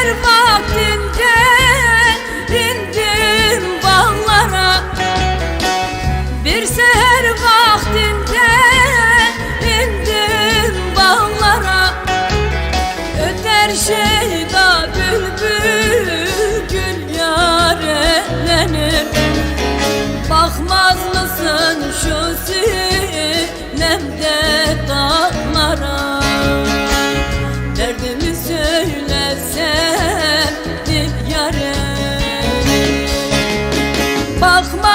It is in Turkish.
Her vaktinde dindim bağlara. Bir seher vaktinde indim bağlara. Öter şeyda bülbül gül yarelenir Bakmaz mısın şu sil Bakma